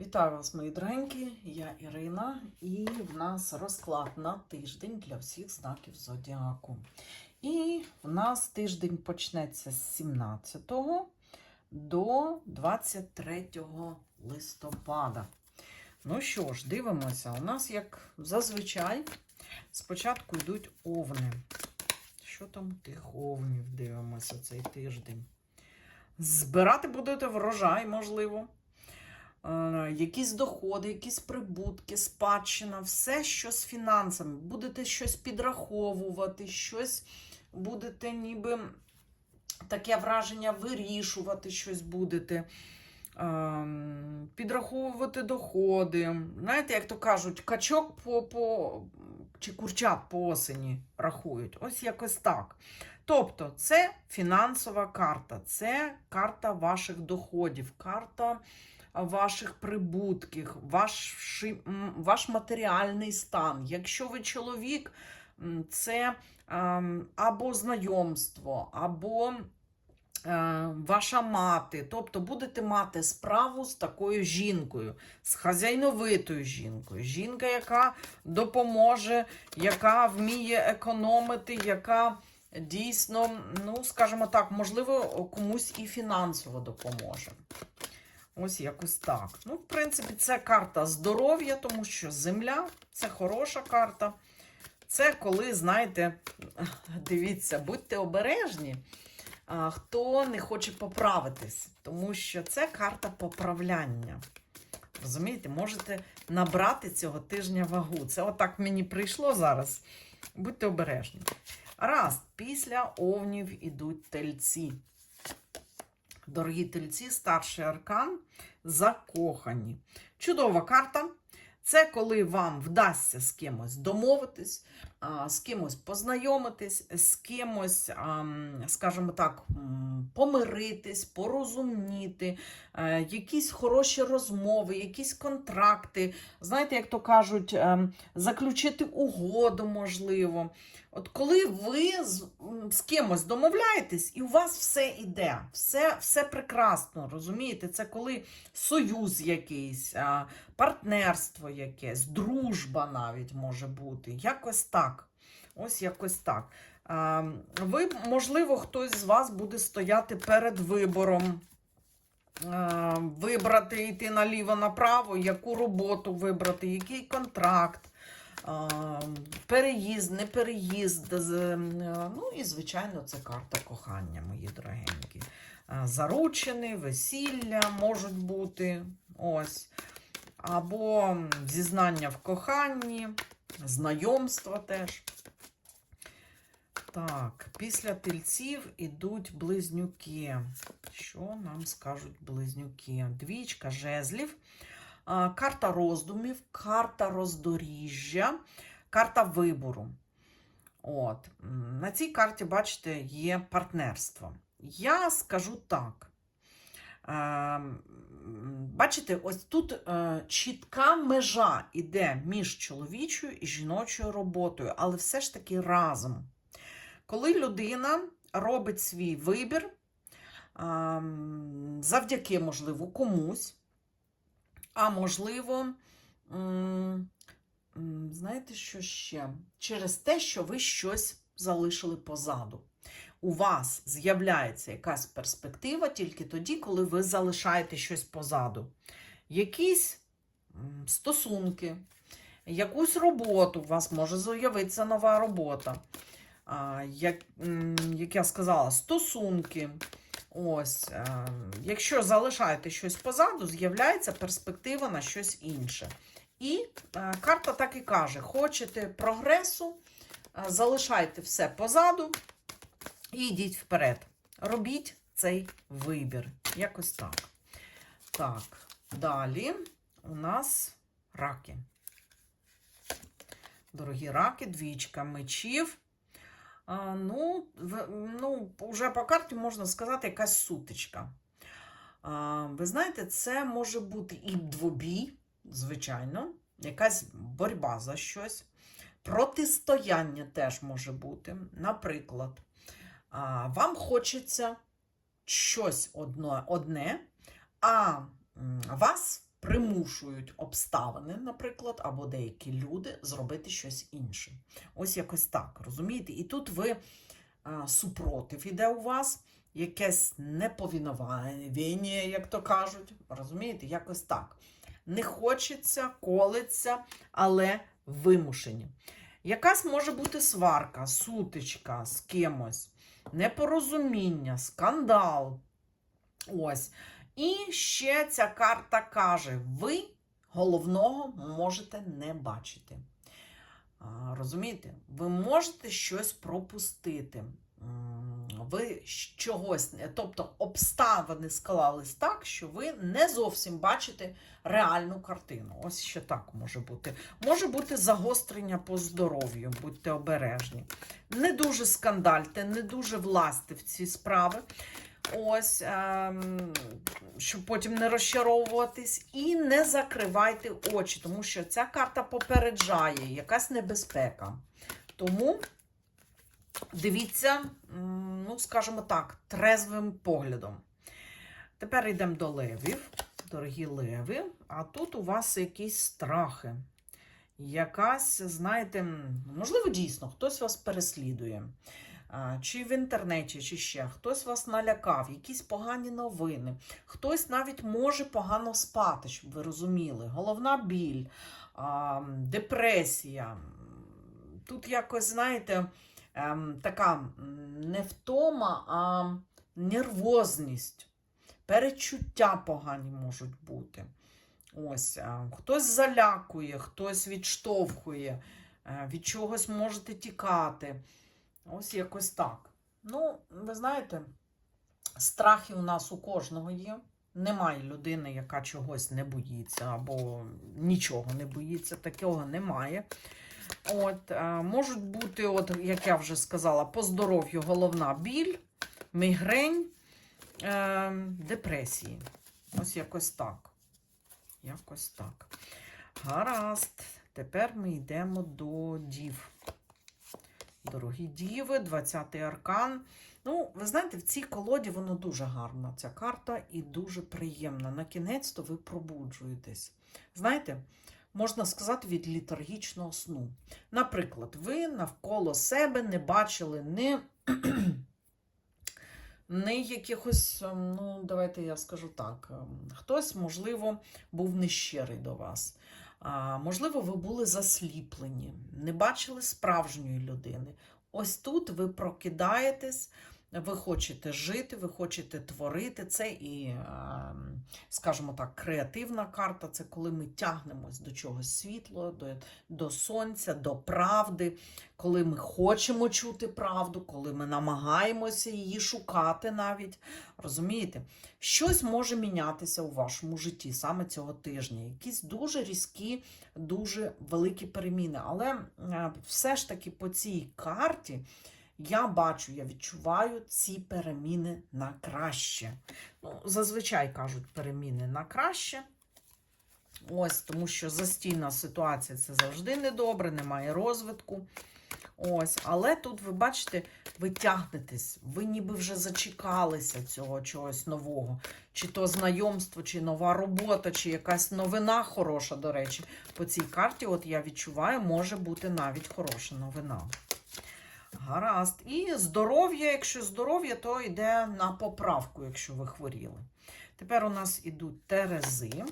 Вітаю вас, мої дорогенькі, я Ірина, і в нас розклад на тиждень для всіх знаків зодіаку. І в нас тиждень почнеться з 17 до 23 листопада. Ну що ж, дивимося. У нас, як зазвичай, спочатку йдуть овни. Що там у тих овнів дивимося цей тиждень? Збирати будете врожай, можливо. Е, якісь доходи, якісь прибутки, спадщина, все, що з фінансами. Будете щось підраховувати, щось будете ніби таке враження вирішувати, щось будете. Ем, Підраховувати доходи. Знаєте, як то кажуть, качок по, по чи курчат по осені рахують. Ось якось так. Тобто, це фінансова карта, це карта ваших доходів, карта ваших прибутків, ваш, ваш матеріальний стан. Якщо ви чоловік, це ем, або знайомство, або е, ваша мати. Тобто будете мати справу з такою жінкою, з хазяйновитою жінкою. Жінка, яка допоможе, яка вміє економити, яка дійсно, ну, скажімо так, можливо, комусь і фінансово допоможе. Ось якось так. Ну, в принципі, це карта здоров'я, тому що земля це хороша карта. Це коли, знаєте, дивіться, будьте обережні, хто не хоче поправитись, тому що це карта поправляння. Розумієте, можете набрати цього тижня вагу. Це отак мені прийшло зараз. Будьте обережні. Раз, після овнів ідуть тельці. Дорогі тельці, старший аркан, закохані. Чудова карта. Це коли вам вдасться з кимось домовитись, з кимось познайомитись, з кимось, скажімо так, помиритись, порозуміти, е, якісь хороші розмови, якісь контракти. Знаєте, як то кажуть, ем, заключити угоду можливо. От коли ви з, з кимось домовляєтесь, і у вас все іде, все, все прекрасно, розумієте? Це коли союз якийсь, партнерство якесь, дружба навіть може бути. Якось так. Ось якось так. Ви, можливо, хтось з вас буде стояти перед вибором. Вибрати, йти наліво-направо, яку роботу вибрати, який контракт. Переїзд, не переїзд. е, Ну і, звичайно, це карта кохання, мої дорогенькі. А, Заручини, весілля можуть бути. Ось. Або зізнання в коханні, знайомства теж. Так, після тельців ідуть близнюки. Що нам скажуть близнюки? Двічка жезлів. Карта роздумів, карта роздоріжжя, карта вибору. От. На цій карті, бачите, є партнерство. Я скажу так. Е, Бачите, ось тут е, чітка межа іде між чоловічою і жіночою роботою, але все ж таки разом. Коли людина робить свій вибір, завдяки, можливо, комусь, а можливо, знаєте, що ще? Через те, що ви щось залишили позаду. У вас з'являється якась перспектива тільки тоді, коли ви залишаєте щось позаду. Якісь стосунки, якусь роботу, у вас може з'явитися нова робота. Як, як я сказала, стосунки. Ось, е, якщо залишаєте щось позаду, з'являється перспектива на щось інше. І е, карта так і каже: хочете прогресу, е, залишайте все позаду і йдіть вперед. Робіть цей вибір. Якось так. Так, далі у нас раки. Дорогі раки, двічка мечів. Ну, в, ну, вже по карті можна сказати, якась сутичка. А, ви знаєте, це може бути і двобій, звичайно, якась боротьба за щось. Протистояння теж може бути. Наприклад, а, вам хочеться щось одно, одне, а вас примушують обставини, наприклад, або деякі люди зробити щось інше. Ось якось так, розумієте? І тут ви супротив іде у вас, якесь неповінування, як то кажуть. Розумієте, якось так. Не хочеться, колеться, але вимушені. Якась може бути сварка, сутичка з кимось, непорозуміння, скандал. Ось. І ще ця карта каже: ви головного можете не бачити. Розумієте? Ви можете щось пропустити. Ви чогось, тобто обставини склались так, що ви не зовсім бачите реальну картину. Ось ще так може бути. Може бути загострення по здоров'ю, будьте обережні. Не дуже скандальте, не дуже власти в ці справи. Ось, ем, щоб потім не розчаровуватись. І не закривайте очі, тому що ця карта попереджає якась небезпека. Тому дивіться, ну, скажімо так, трезвим поглядом. Тепер йдемо до левів, дорогі леви. А тут у вас якісь страхи. Якась, знаєте, можливо, дійсно, хтось вас переслідує. Чи в інтернеті, чи ще хтось вас налякав, якісь погані новини, хтось навіть може погано спати, щоб ви розуміли. Головна біль, депресія. Тут якось, знаєте, ем, така не втома, а нервозність, перечуття погані можуть бути. Ось, хтось залякує, хтось відштовхує, е, від чогось можете тікати. Ось якось так. Ну, ви знаєте, страхи у нас у кожного є. Немає людини, яка чогось не боїться або нічого не боїться, такого немає. От, е, можуть бути, от, як я вже сказала, по здоров'ю головна біль, мігрень, е, депресії. Ось якось так. Якось так. Гаразд. Тепер ми йдемо до дів. Дорогі діви, 20-й аркан. Ну, ви знаєте, в цій колоді воно дуже гарна, ця карта, і дуже приємна. На кінець-то ви пробуджуєтесь. Знаєте, можна сказати, від літургічного сну. Наприклад, ви навколо себе не бачили ні, ні якихось, ем, ну, давайте я скажу так, ем, хтось, можливо, був нещирий до вас. Можливо, ви були засліплені, не бачили справжньої людини. Ось тут ви прокидаєтесь, ви хочете жити, ви хочете творити. Це і, ем, скажімо так, креативна карта це коли ми тягнемось до чогось світлого, до, до сонця, до правди, коли ми хочемо чути правду, коли ми намагаємося її шукати навіть. Розумієте? Щось може мінятися у вашому житті саме цього тижня. Якісь дуже різкі, дуже великі переміни. Але е, все ж таки по цій карті я бачу, я відчуваю ці переміни на краще. Ну, зазвичай кажуть переміни на краще. Ось, тому що застійна ситуація це завжди недобре, немає розвитку. Ось, але тут ви бачите, ви тягнетесь, ви ніби вже зачекалися цього чогось нового. Чи то знайомство, чи нова робота, чи якась новина хороша, до речі. По цій карті, от я відчуваю, може бути навіть хороша новина. Гаразд. І здоров'я, якщо здоров'я, то йде на поправку, якщо ви хворіли. Тепер у нас ідуть терези.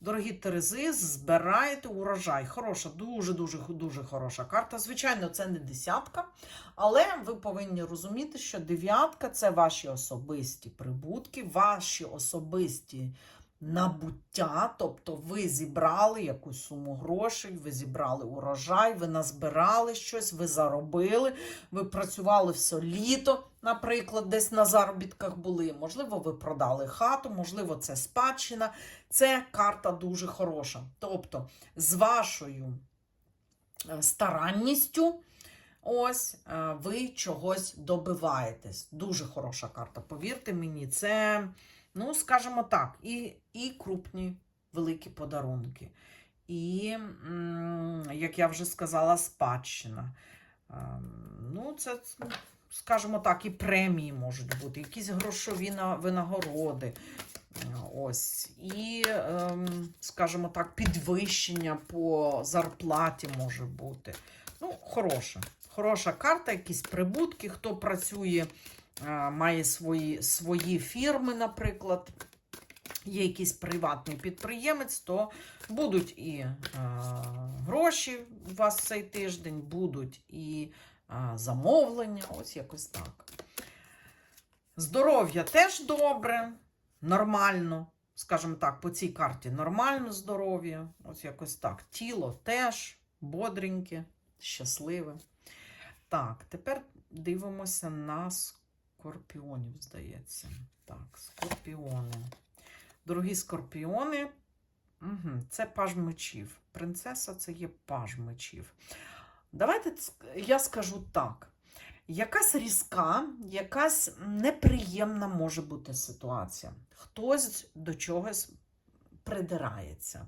Дорогі терези, збирайте урожай. Хороша, дуже-дуже дуже хороша карта. Звичайно, це не десятка, але ви повинні розуміти, що дев'ятка це ваші особисті прибутки, ваші особисті набуття. Тобто ви зібрали якусь суму грошей, ви зібрали урожай, ви назбирали щось, ви заробили, ви працювали все літо, наприклад, десь на заробітках були. Можливо, ви продали хату, можливо, це спадщина. Це карта дуже хороша. Тобто, з вашою е, старанністю. Ось е, ви чогось добиваєтесь. Дуже хороша карта. Повірте мені, це, ну, скажімо так, і, і крупні великі подарунки. І, як я вже сказала, спадщина. Ем, Ну, це, скажімо так, і премії можуть бути, якісь грошові винагороди. Ось. І, ем, скажімо так, підвищення по зарплаті може бути. Ну, хороша. Хороша карта, якісь прибутки. Хто працює, має свої, свої фірми, наприклад. Є якийсь приватний підприємець, то будуть і е, гроші у вас цей тиждень, будуть і е, замовлення. Ось якось так. Здоров'я теж добре, нормально. Скажімо так, по цій карті нормально здоров'я. Ось якось так. Тіло теж бодреньке, щасливе. Так, тепер дивимося на скорпіонів, здається. Так, скорпіони. Дорогі скорпіони, це паж мечів. Принцеса це є паж мечів. Давайте я скажу так. Якась різка, якась неприємна може бути ситуація. Хтось до чогось придирається.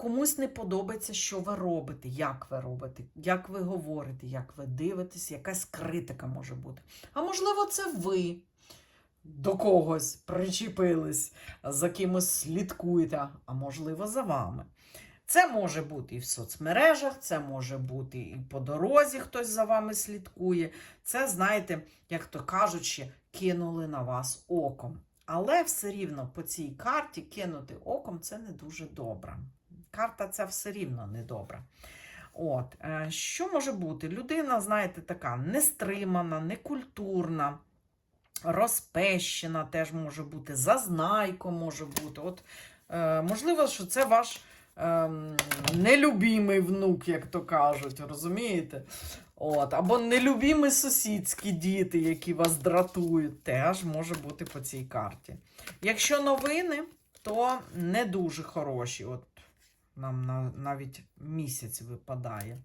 Комусь не подобається, що ви робите, як ви робите, як ви говорите, як ви дивитесь, якась критика може бути. А можливо, це ви до когось причепились, за кимось слідкуєте, а можливо, за вами. Це може бути і в соцмережах, це може бути і по дорозі хтось за вами слідкує. Це, знаєте, як то кажучи, кинули на вас оком. Але все рівно по цій карті кинути оком це не дуже добре. Карта ця все рівно не добра. От, е, що може бути? Людина, знаєте, така нестримана, некультурна, розпещена теж може бути, зазнайко може бути. От, е, можливо, що це ваш ем, нелюбімий внук, як то кажуть, розумієте? От, або нелюбімі сусідські діти, які вас дратують, теж може бути по цій карті. Якщо новини, то не дуже хороші. От нам на, навіть місяць випадає.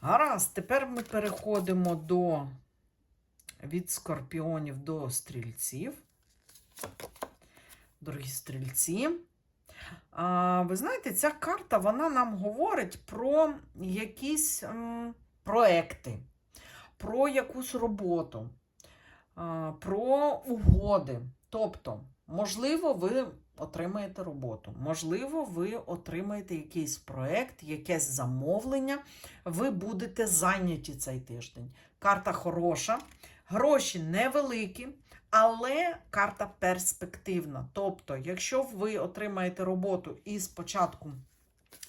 Гаразд, тепер ми переходимо до від скорпіонів до стрільців. Дорогі стрільці. А, ви знаєте, ця карта вона нам говорить про якісь м, проекти, про якусь роботу, а, про угоди. Тобто, можливо, ви отримаєте роботу, можливо, ви отримаєте якийсь проект, якесь замовлення, ви будете зайняті цей тиждень. Карта хороша, гроші невеликі. Але карта перспективна. Тобто, якщо ви отримаєте роботу і спочатку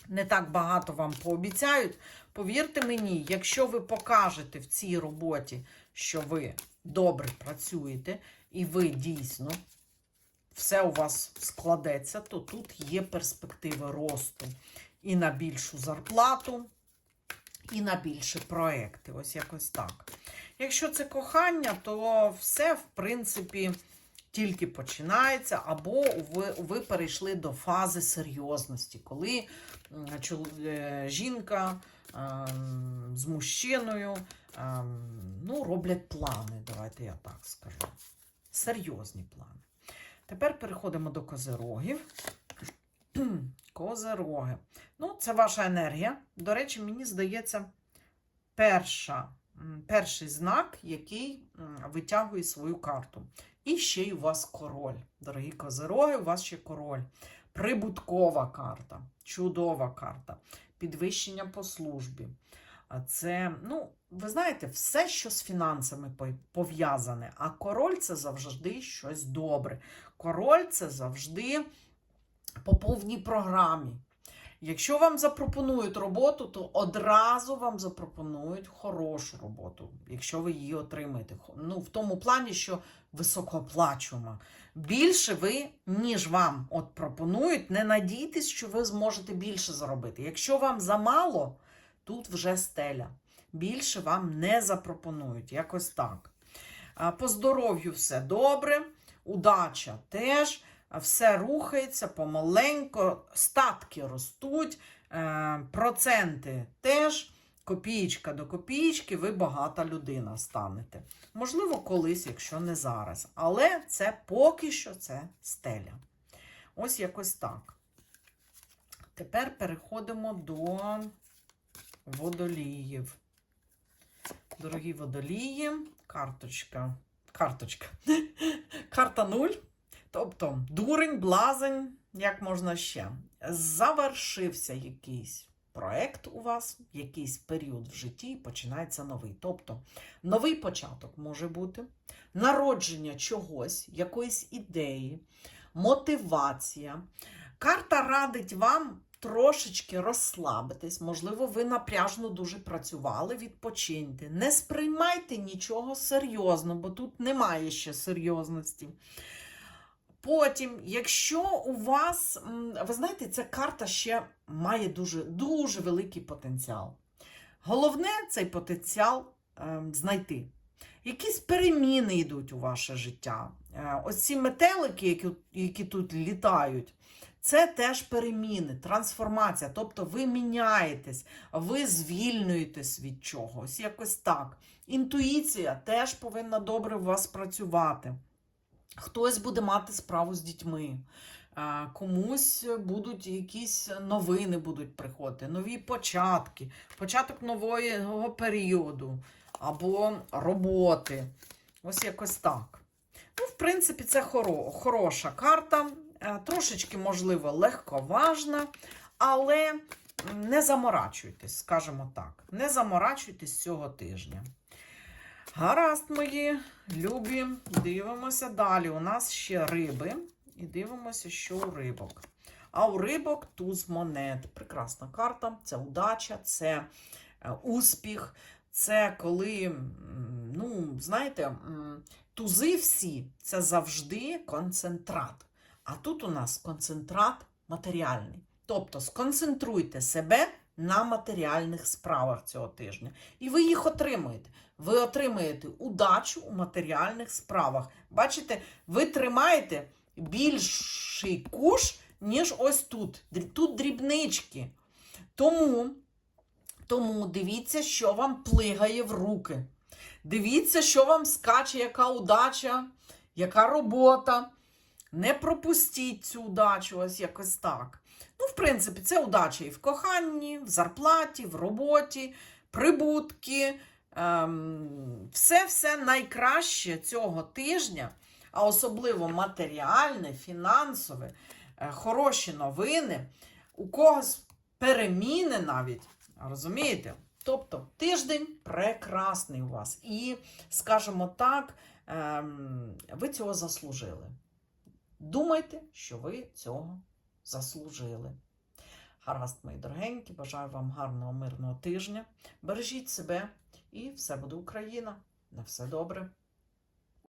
не так багато вам пообіцяють, повірте мені, якщо ви покажете в цій роботі, що ви добре працюєте, і ви дійсно все у вас складеться, то тут є перспективи росту і на більшу зарплату, і на більші проекти. Ось якось так. Якщо це кохання, то все, в принципі, тільки починається, або ви, ви перейшли до фази серйозності, коли е, жінка ем, з мужчиною ем, ну, роблять плани, давайте я так скажу. Серйозні плани. Тепер переходимо до козирогів. Козироги. Ну, це ваша енергія. До речі, мені здається, перша, перший знак, який витягує свою карту. І ще й у вас король. Дорогі козироги, у вас ще король. Прибуткова карта, чудова карта, підвищення по службі. Це, ну, ви знаєте, все, що з фінансами пов'язане. А король це завжди щось добре. Король це завжди по повній програмі. Якщо вам запропонують роботу, то одразу вам запропонують хорошу роботу, якщо ви її отримаєте. Ну, в тому плані, що високооплачувана. Більше ви, ніж вам от пропонують, не надійтесь, що ви зможете більше заробити. Якщо вам замало, тут вже стеля. Більше вам не запропонують. Якось так. По здоров'ю все добре, удача теж. Все рухається помаленько, статки ростуть, е, проценти теж, копієчка до копієчки, ви багата людина станете. Можливо, колись, якщо не зараз. Але це поки що це стеля. Ось якось так. Тепер переходимо до водоліїв. Дорогі водолії, карточка. Карточка. Карта 0. Тобто, дурень, блазень, як можна ще. Завершився якийсь проект у вас, якийсь період в житті, і починається новий. Тобто, новий початок може бути, народження чогось, якоїсь ідеї, мотивація. Карта радить вам трошечки розслабитись. Можливо, ви напряжно дуже працювали, відпочиньте. Не сприймайте нічого серйозно, бо тут немає ще серйозності. Потім, якщо у вас, ви знаєте, ця карта ще має дуже, дуже великий потенціал. Головне цей потенціал ем, знайти. Якісь переміни йдуть у ваше життя. Е, ось ці метелики, які, які тут літають, це теж переміни, трансформація. Тобто ви міняєтесь, ви звільнюєтесь від чогось, якось так. Інтуїція теж повинна добре у вас працювати. Хтось буде мати справу з дітьми, е, комусь будуть якісь новини будуть приходити, нові початки, початок нового періоду або роботи. Ось якось так. Ну, в принципі, це хоро, хороша карта, трошечки, можливо, легковажна, але не заморачуйтесь, скажімо так. Не заморачуйтесь цього тижня. Гаразд, мої любі, дивимося далі. У нас ще риби. І дивимося, що у рибок. А у рибок туз монет. Прекрасна карта, це удача, це е, успіх, це коли, ну, знаєте, тузи всі це завжди концентрат. А тут у нас концентрат матеріальний. Тобто сконцентруйте себе на матеріальних справах цього тижня. І ви їх отримуєте. Ви отримаєте удачу у матеріальних справах. Бачите, ви тримаєте більший куш, ніж ось тут. Тут дрібнички. Тому, тому дивіться, що вам плигає в руки. Дивіться, що вам скаче, яка удача, яка робота. Не пропустіть цю удачу, ось якось так. Ну, в принципі, це удача і в коханні, в зарплаті, в роботі, прибутки. Ем, все-все найкраще цього тижня, а особливо матеріальне, фінансове, е, хороші новини, у когось переміни навіть. Розумієте? Тобто тиждень прекрасний у вас. І, скажімо так, ем, ви цього заслужили. Думайте, що ви цього заслужили. Гаразд, мої дорогенькі, бажаю вам гарного, мирного тижня. Бережіть себе і все буде Україна. На все добре.